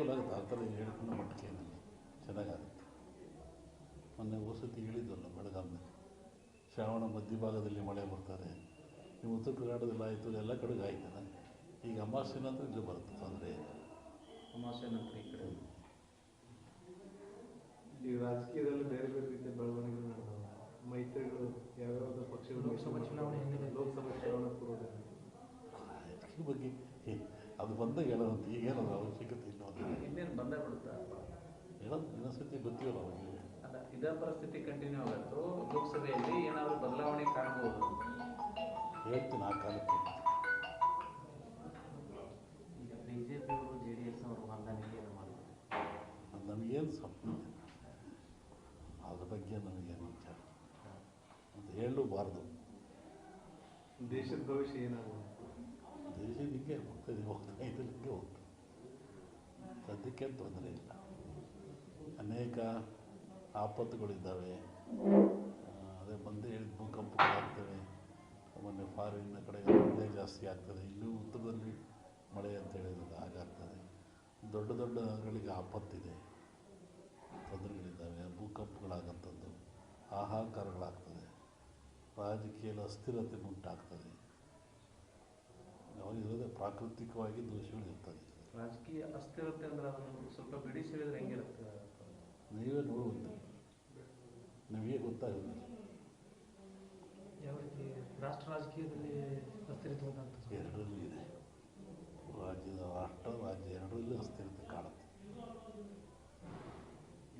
ಅನುಕೂಲ ಆಗುತ್ತೆ ಆ ಥರ ಹೇಳ್ಕೊಂಡು ಮಟ್ಟಕ್ಕೆ ಏನಿಲ್ಲ. ಚೆನ್ನಾಗಾಗುತ್ತೆ. ಮೊನ್ನೆ ವಸತಿ ಹೇಳಿದ್ವಲ್ಲ ಬೆಳಗಾವಿನಲ್ಲಿ ಶ್ರಾವಣ ಮಧ್ಯಭಾಗದಲ್ಲಿ ಮಳೆ ಬರ್ತಾರೆ. ನೀವು ಉತ್ತರ ಕರ್ನಾಟಕದಲ್ಲಿ ಆಯಿತು ಎಲ್ಲ ಕಡೆಗೆ ಆಯ್ತಲ್ಲ ಈಗ ಅಮಾವಾಸ್ಯೆ ನಂತರ ಇಲ್ಲಿ ಬರುತ್ತೆ ತೊಂದರೆ ಇಲ್ಲ. ಅಮಾವಾಸ್ಯೆ ನಂತರ ಈ ಕಡೆ. ಈ ರಾಜಕೀಯದಲ್ಲಿ ಬೇರೆ ಬೇರೆ ರೀತಿಯ ಬೆಳವಣಿಗೆಗಳು ನಡೆದವು. ಮೈತ್ರಿಗಳು ಯಾವ್ಯಾವ ಪಕ್ಷಗಳು ಲೋಕಸಭಾ ಚುನಾವಣೆ. ಲೋಕಸಭಾ ಚುನಾವಣೆ ಪೂರ್ವದಲ್ಲಿ. ಬಗ್ಗೆ ಅದು ಬಂದಾಗ ಹೇಳೋದಂತ ಈಗೇನದು ಅವಶ್ಯಕತೆ ಇಲ್ಲ ಅಂತ ಇನ್ನೇನು ಬಂದೇ ಬಿಡುತ್ತಾ? ಹೇಳೋದು ಇನ್ನೊಂದ್ಸತಿ ಬರ್ತೀವಲ್ಲ ಅವಾಗ ಅಲ್ಲ ಇದೇ ಪರಿಸ್ಥಿತಿ ಕಂಟಿನ್ಯೂ ಆಗತ್ತು? ಲೋಕಸಭೆಯಲ್ಲಿ ಏನಾದರೂ ಬದಲಾವಣೆ ಕಾಣಬಹುದು ಹೇಳ್ತೀನಿ ಆ ಕಾಲಕ್ಕೆ. ಈಗ ಬಿ ಜೆ ಡಿ ಎಸ್ ಅವರು ಮಾಡಿದ್ರು ಅದು ನಮಗೇನು ಸಂಬಂಧ ಇಲ್ಲ. ಅದ್ರ ಬಗ್ಗೆ ನಮಗೇನು ವಿಚಾರ ಅಂತ ಹೇಳಲೂಬಾರ್ದು. ದೇಶದ ಭವಿಷ್ಯ ಏನಾಗುತ್ತೆ ದೇಶ ಹಿಂಗೆ ಹೋಗ್ತದೆ ಹೋಗ್ತಾ ಇದ್ರೆ ಹಿಂಗೆ ಹೋಗ್ತದೆ ಸದ್ಯಕ್ಕೇನು ತೊಂದರೆ ಇಲ್ಲ. ಅನೇಕ ಆಪತ್ತುಗಳಿದ್ದಾವೆ. ಅದೇ ಬಂದೇ ಹೇಳಿದ ಭೂಕಂಪಗಳಾಗ್ತವೆ ಮೊನ್ನೆ ಫಾರಿನ್ ಕಡೆ ಮಳೆ ಜಾಸ್ತಿ ಆಗ್ತದೆ. ಇಲ್ಲೂ ಉತ್ತರದಲ್ಲಿ ಮಳೆ ಅಂತ ಹೇಳಿದ್ರೆ ಹಾಗಾಗ್ತದೆ ದೊಡ್ಡ ದೊಡ್ಡ ನಗರಗಳಿಗೆ ಆಪತ್ತಿದೆ. ತೊಂದರೆಗಳಿದ್ದಾವೆ. ಭೂಕಂಪಗಳಾಗಂಥದ್ದು. ಹಾಹಾಕಾರಗಳಾಗ್ತದೆ. ರಾಜಕೀಯದ ಅಸ್ಥಿರತೆ ಉಂಟಾಗ್ತದೆ. ಯಾವಾಗಿರೋದೇ ಪ್ರಾಕೃತಿಕವಾಗಿ ದೋಷಗಳು ಇರ್ತದೆ ರಾಜಕೀಯ ಅಸ್ಥಿರತೆ ಅಂದ್ರೆ ಅದನ್ನು ಸ್ವಲ್ಪ ಬಿಡಿಸಿ ಹೇಳಿದ್ರೆ ಹೆಂಗಿರುತ್ತೆ? ನೀವೇ ನೋಡುವಂತೆ ನಮಗೆ ಗೊತ್ತಾಗಿಲ್ಲ ಯಾವ ರೀತಿ ರಾಷ್ಟ್ರ ರಾಜಕೀಯದಲ್ಲಿ ಅಸ್ಥಿರತೆ ಉಂಟಾಗ್ತದೆ ಎರಡರಲ್ಲೂ ಇದೆ. ರಾಜ್ಯದ ರಾಷ್ಟ್ರ ರಾಜ್ಯ ಎರಡರಲ್ಲೂ ಅಸ್ಥಿರತೆ ಕಾಣುತ್ತೆ.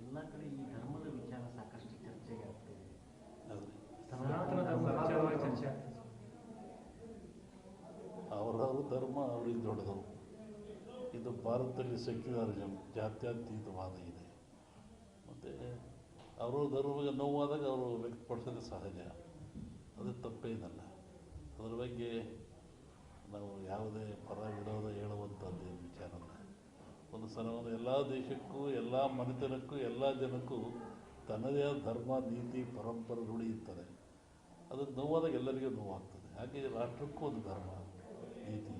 ಎಲ್ಲ ಕಡೆ ಈ ಧರ್ಮದ ವಿಚಾರ ಸಾಕಷ್ಟು ಚರ್ಚೆಗೆ ಆಗ್ತಿದೆ ಸನಾತನ ಧರ್ಮ ಚರ್ಚೆ ಆಗ್ತದೆ ಸರ್. ಅವರವ್ರ ಧರ್ಮ ಅವ್ರಿಗೆ ದೊಡ್ಡದು. ಇದು ಭಾರತದಲ್ಲಿ ಸೆಕ್ಯುಲರಿಸಮ್ ಜಾತ್ಯತೀತವಾದ ಇದೆ. ಮತ್ತು ಅವರು ಧರ್ಮಕ್ಕೆ ನೋವಾದಾಗ ಅವರು ವ್ಯಕ್ತಪಡಿಸೋದು ಸಹಜ. ಅದು ತಪ್ಪೇನಲ್ಲ ಅದರ ಬಗ್ಗೆ ನಾವು ಯಾವುದೇ ಪರ ವಿರೋಧ ಹೇಳುವಂಥದ್ದು ಏನು ವಿಚಾರ ಒಂದು ಸಲವನ್ನು ಎಲ್ಲ ದೇಶಕ್ಕೂ, ಎಲ್ಲ ಮನೆತನಕ್ಕೂ, ಎಲ್ಲ ಜನಕ್ಕೂ ತನ್ನದೇ ಆದ ಧರ್ಮ, ನೀತಿ, ಪರಂಪರೆ ರೂಢಿಯುತ್ತದೆ ಅದು ನೋವಾದಾಗ ಎಲ್ಲರಿಗೂ ನೋವಾಗ್ತದೆ. ಹಾಗೆ ರಾಷ್ಟ್ರಕ್ಕೂ ಒಂದು ಧರ್ಮ, ನೀತಿ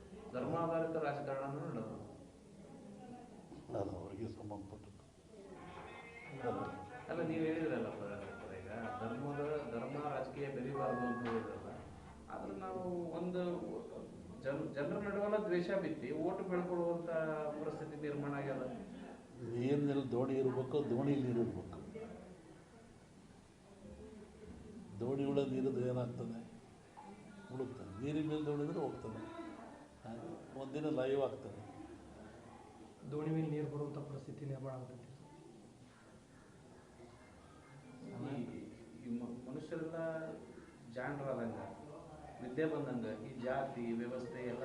ಧರ್ಮಾಧಾರಿತ ರಾಜಕಾರಣ ನಡೆದು. ಅದು ಅವರಿಗೆ ಸಂಬಂಧಪಟ್ಟದ್ದು ಅಲ್ಲ ನೀವು ಹೇಳಿದ್ರಲ್ಲ ಈಗ ಧರ್ಮದ ಧರ್ಮ ರಾಜಕೀಯ ಬೆರಿಬಾರದು ಅಂತ ಹೇಳಿದ್ರಲ್ಲ ಆದ್ರೆ ನಾವು ಒಂದು ಜನ ಜನರ ನಡುವಲ್ಲ ದ್ವೇಷ ಬಿತ್ತಿ ಓಟು ಬೆಳ್ಕೊಳ್ಳುವಂತ ಪರಿಸ್ಥಿತಿ ನಿರ್ಮಾಣ ಆಗ್ಯದ? ನೀರಿನಲ್ಲಿ ದೋಣಿ ಇರಬೇಕು ದೋಣಿ ನೀರು ಇರಬೇಕು. ದೋಣಿ ಒಳಗೆ ನೀರಿದ್ರೆ ಏನಾಗ್ತದೆ? ಮುಳುಗ್ತದೆ. ನೀರಿನ ಮೇಲೆ ದೋಣಿದ್ರೆ ಹೋಗ್ತದೆ. ಒಂದಿನ ಲೈವ್ ಆಗ್ತದೆ. ದೋಣಿ ಮೇಲೆ ನೀರು ಬರುವಂಥ ಪರಿಸ್ಥಿತಿ ನಿರ್ಮಾಣ ಆಗ್ತೈತಿ. ಮನುಷ್ಯರೆಲ್ಲ ಜಾಣರಾದಂಗ ವಿದ್ಯೆ ಬಂದಂಗ ಈ ಜಾತಿ ವ್ಯವಸ್ಥೆ ಎಲ್ಲ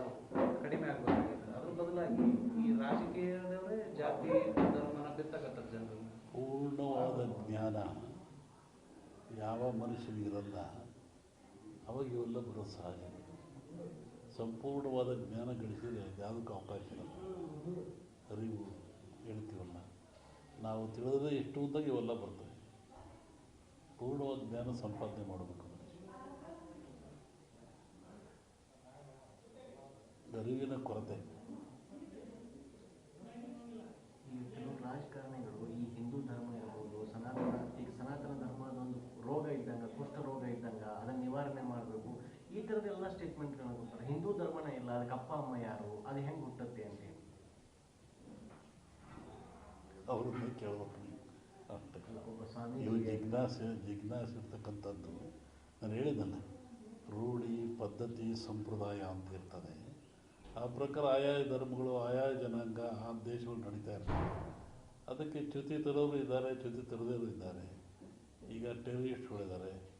ಕಡಿಮೆ ಆಗ್ಬೇಕಾಗಿದೆ ಅದ್ರ ಬದಲಾಗಿ ಈ ರಾಜಕೀಯದವರೇ ಜಾತಿ ಧರ್ಮನ ಬಿತ್ತಕತ್ತಾರೆ ಜನರು. ಪೂರ್ಣವಾದ ಜ್ಞಾನ ಯಾವ ಮನುಷ್ಯನಿಗಿರಲ್ಲ ಅವಾಗ ಇವೆಲ್ಲ ಬರೋ ಸಹಜ. ಸಂಪೂರ್ಣವಾದ ಜ್ಞಾನ ಯಾವುದಕ್ಕೂ ಅವಕಾಶ ಅರಿವು ಹೇಳ್ತೀವಲ್ಲ ನಾವು ತಿಳಿದ್ರೆ ಎಷ್ಟು ಉದ್ದಾಗ ಇವೆಲ್ಲ ಬರ್ತವೆ. ಪೂರ್ಣವಾದ ಜ್ಞಾನ ಸಂಪಾದನೆ ಮಾಡಬೇಕು. ಅರಿವಿನ ಕೊರತೆ. ರಾಜಕಾರಣಿಗಳು ಈ ಹಿಂದೂ ಧರ್ಮ ಇರ್ಬೋದು, ಸನಾತನ, ಈಗ ಸನಾತನ ಧರ್ಮದ ಒಂದು ರೋಗ ಇದ್ದಂಗ, ಕುಷ್ಠ ರೋಗ ಇದ್ದಂಗ, ಅದನ್ನ ನಿವಾರಣೆ ಮಾಡಬೇಕು. ಈ ಥರದ್ದೆಲ್ಲ ಸ್ಟೇಟ್ಮೆಂಟ್ಗಳನ್ನ ಕೊಡ್ತಾರೆ. ಹಿಂದೂ ಧರ್ಮನೇ ಇಲ್ಲ ಅದಕ್ಕೆ ಅಪ್ಪ ಅಮ್ಮ ಯಾರು? ಅದು ಹೆಂಗೆ ಹುಟ್ಟುತ್ತೆ ಅಂತ ಹೇಳಿ. ಅವರು ಕೇಳಬೇಕು? ಇವು ಜಿಜ್ಞಾಸೆ ಜಿಜ್ಞಾಸೆ ಇರ್ತಕ್ಕಂಥದ್ದು ನಾನು ಹೇಳಿದ್ದಲ್ಲ ರೂಢಿ ಪದ್ಧತಿ ಸಂಪ್ರದಾಯ ಅಂತ ಇರ್ತದೆ. ಆ ಪ್ರಕಾರ ಆಯಾ ಧರ್ಮಗಳು ಆಯಾ ಜನಾಂಗ ಆ ದೇಶಗಳು ನಡೀತಾ ಇರ್ತವೆ. ಅದಕ್ಕೆ ಚ್ಯುತಿ ತರೋರು ಇದ್ದಾರೆ ಚ್ಯುತಿ ತರದೇರು ಇದ್ದಾರೆ. ಈಗ ಟೆರರಿಸ್ಟ್ಗಳಿದ್ದಾರೆ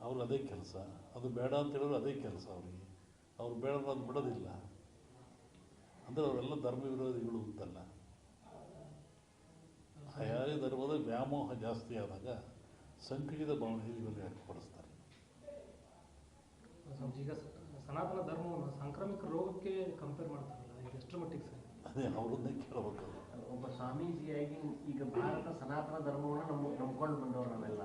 ಅವ್ರು ಅದೇ ಕೆಲಸ. ಅದು ಬೇಡ ಅಂತ ಹೇಳಿದ್ರು ಅದೇ ಕೆಲಸ ಅವ್ರಿಗೆ. ಅವ್ರು ಬೇಡ ಅದು ಬಿಡೋದಿಲ್ಲ. ಅಂದರೆ ಅವರೆಲ್ಲ ಧರ್ಮ ವಿರೋಧಿಗಳು ಅಂತಲ್ಲ. ಆಯಾ ಧರ್ಮದ ವ್ಯಾಮೋಹ ಜಾಸ್ತಿ ಆದಾಗ ಸಂಕುಚಿತ ಭಾವನೆಯಲ್ಲಿ ಇವರಿಗೆ ವ್ಯಕ್ತಪಡಿಸ್ತಾರೆ ಈಗ ಸನಾತನ ಧರ್ಮವನ್ನು ಸಾಂಕ್ರಾಮಿಕ ರೋಗಕ್ಕೆ ಕಂಪೇರ್ ಮಾಡ್ತಾರಲ್ಲ ಎಷ್ಟರ ಮಟ್ಟಿಗೆ ಸರಿ? ಅದೇ ಅವರನ್ನೇ ಕೇಳಬೇಕು ಒಬ್ಬ ಸ್ವಾಮೀಜಿಯಾಗಿ ಈಗ ಭಾರತ ಸನಾತನ ಧರ್ಮವನ್ನು ನಮ್ಮ ನಂಬ್ಕೊಂಡು ಬಂದವರು ನಾವೆಲ್ಲ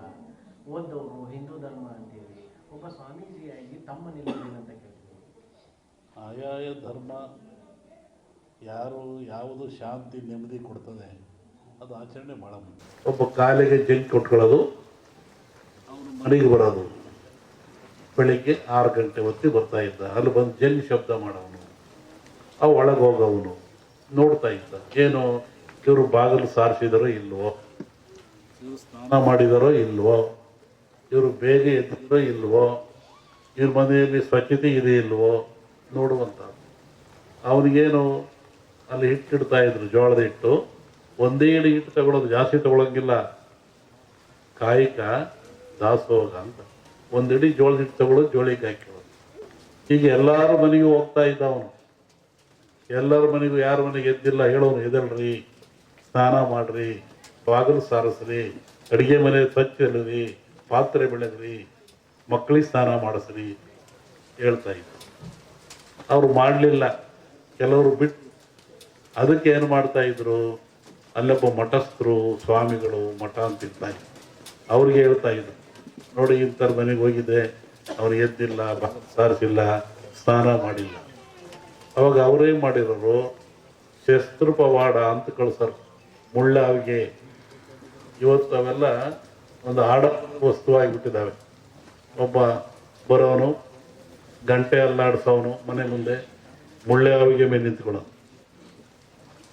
ಓದ್ದವರು ಹಿಂದೂ ಧರ್ಮ ಅಂತೇಳಿ ಒಬ್ಬ ಸ್ವಾಮೀಜಿಯಾಗಿ ತಮ್ಮ ನಿಲುವೇನಂತ ಕೇಳ್ತೀವಿ. ಆಯಾಯ ಧರ್ಮ ಯಾರು ಯಾವುದು ಶಾಂತಿ ನೆಮ್ಮದಿ ಕೊಡ್ತದೆ, ಅದು ಆಚರಣೆ ಬಹಳ ಮುಖ್ಯ ಒಬ್ಬ ಕಾಲಿಗೆ ಜಂಕ್ ಕೊಟ್ಕೊಳ್ಳೋದು, ಅವನು ಮನೆಗೆ ಬರೋದು. ಬೆಳಿಗ್ಗೆ ಆರು ಗಂಟೆ ಹೊತ್ತಿಗೆ ಬರ್ತಾ ಇದ್ದ, ಅಲ್ಲಿ ಬಂದು ಜಂಗ್ ಶಬ್ದ ಮಾಡೋನು ಅವು ಒಳಗೆ ಹೋಗವನು, ನೋಡ್ತಾ ಇದ್ದ, ಏನು ಇವರು ಬಾಗಿಲು ಸಾರಿಸಿದಾರೋ ಇಲ್ವೋ, ಇವರು ಸ್ನಾನ ಮಾಡಿದಾರೋ ಇಲ್ವೋ, ಇವರು ಬೇಗ ಎದ್ದಿದ್ರೋ ಇಲ್ವೋ, ಇವ್ರ ಮನೆಯಲ್ಲಿ ಸ್ವಚ್ಛತೆ ಇದೆ ಇಲ್ವೋ ನೋಡುವಂತ ಅವನಿಗೇನು ಅಲ್ಲಿ ಹಿಟ್ಟಿಡ್ತಾ ಇದ್ರು, ಜೋಳದ ಹಿಟ್ಟು. ಒಂದೇ ಇಳಿ ಹಿಟ್ಟು ತಗೊಳ್ಳೋದು ಜಾಸ್ತಿ ತಗೊಳಂಗಿಲ್ಲ. ಕಾಯಿಕ ದಾಸೋಗ ಅಂತ. ಒಂದಿಡಿ ಇಡೀ ಜೋಳದ ಹಿಟ್ಟು ತಗೊಳ್ಳೋದು ಜೋಳಿಗೆ ಹಾಕಿರೋದು. ಹೀಗೆ ಎಲ್ಲರ ಮನೆಗೂ ಹೋಗ್ತಾ ಇದ್ದ ಅವನು ಎಲ್ಲರ ಮನೆಗೂ ಯಾರ ಮನೆಗೆ ಎದ್ದಿಲ್ಲ, ಹೇಳೋನು ಎದಲ್ರಿ ಸ್ನಾನ ಮಾಡ್ರಿ, ಬಾಗಿಲು ಸಾರಿಸ್ರಿ, ಅಡುಗೆ ಮನೆ ಸ್ವಚ್ಛ ಇಲ್ಲರಿ, ಪಾತ್ರೆ ಬೆಳೆದ್ರಿ ಮಕ್ಕಳಿಗೆ ಸ್ನಾನ ಮಾಡಿಸ್ರಿ, ಹೇಳ್ತಾ ಇದ್ದ ಅವರು ಮಾಡಲಿಲ್ಲ. ಕೆಲವರು ಬಿಟ್ಟು ಅದಕ್ಕೆ ಏನು ಮಾಡ್ತಾ ಇದ್ರು? ಅಲ್ಲೊಬ್ಬ ಮಠಸ್ಥರು, ಸ್ವಾಮಿಗಳು ಮಠ ಅಂತ ಇರ್ತಾ ಇದ್ರು ಅವ್ರಿಗೆ ಹೇಳ್ತಾ ಇದ್ರು. ನೋಡಿ ಇಂಥರ ಮನೆಗೆ ಹೋಗಿದ್ದೆ. ಅವ್ರು ಎದ್ದಿಲ್ಲ, ಸಾರಿಸಿಲ್ಲ, ಸ್ನಾನ ಮಾಡಿಲ್ಲ. ಅವಾಗ ಅವರೇನು ಮಾಡಿರೋರು? ಶಸ್ತ್ರ ಪವಾಡ ಅಂತ ಕಳ್ಸರು. ಮುಳ್ಳಾವಿಗೆ. ಇವತ್ತು ಅವೆಲ್ಲ ಒಂದು ಆಡ ವಸ್ತುವಾಗಿಬಿಟ್ಟಿದ್ದಾವೆ ಒಬ್ಬ ಬರೋನು, ಗಂಟೆ ಅಲ್ಲಾಡಿಸೋನು ಮನೆ ಮುಂದೆ, ಮುಳ್ಳಾವಿಗೆ ಮೇಲೆ ನಿಂತ್ಕೊಳ್ಳೋನು.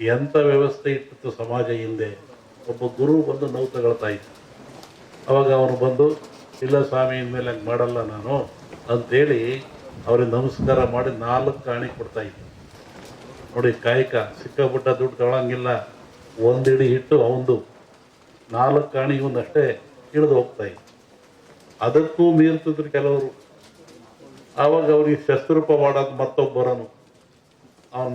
ಎಂಥ ವ್ಯವಸ್ಥೆ ಇಟ್ಟಿತ್ತು ಸಮಾಜ ಹಿಂದೆ ಒಬ್ಬ ಗುರು ಬಂದು ನೋವು ತಗೊಳ್ತಾ ಇದ್ದ. ಅವಾಗ ಅವನು ಬಂದು, ಇಲ್ಲ ಸ್ವಾಮಿ, ಇನ್ಮೇಲೆ ಹಂಗೆ ಮಾಡಲ್ಲ ನಾನು ಅಂತೇಳಿ ಅವ್ರಿಗೆ ನಮಸ್ಕಾರ ಮಾಡಿ ನಾಲ್ಕು ಕಾಣಿ ಕೊಡ್ತಾ ಇದ್ದೆ. ನೋಡಿ, ಕಾಯಕ, ಸಿಕ್ಕಾಪಟ್ಟ ದುಡ್ಡು ತಗೊಳಂಗಿಲ್ಲ. ಒಂದಿಡಿ ಹಿಟ್ಟು ಅವಂದು. ನಾಲ್ಕು ಕಾಣಿ ಒಂದಷ್ಟೇ ಇಳಿದು ಹೋಗ್ತಾ ಇತ್ತು ಅದಕ್ಕೂ ಮೀರ್ತಿದ್ರು ಕೆಲವರು. ಆವಾಗ ಅವ್ರಿಗೆ ಶಸ್ತ್ರೂಪ ಮಾಡೋದು ಮತ್ತೊಬ್ಬರನು ಅವನು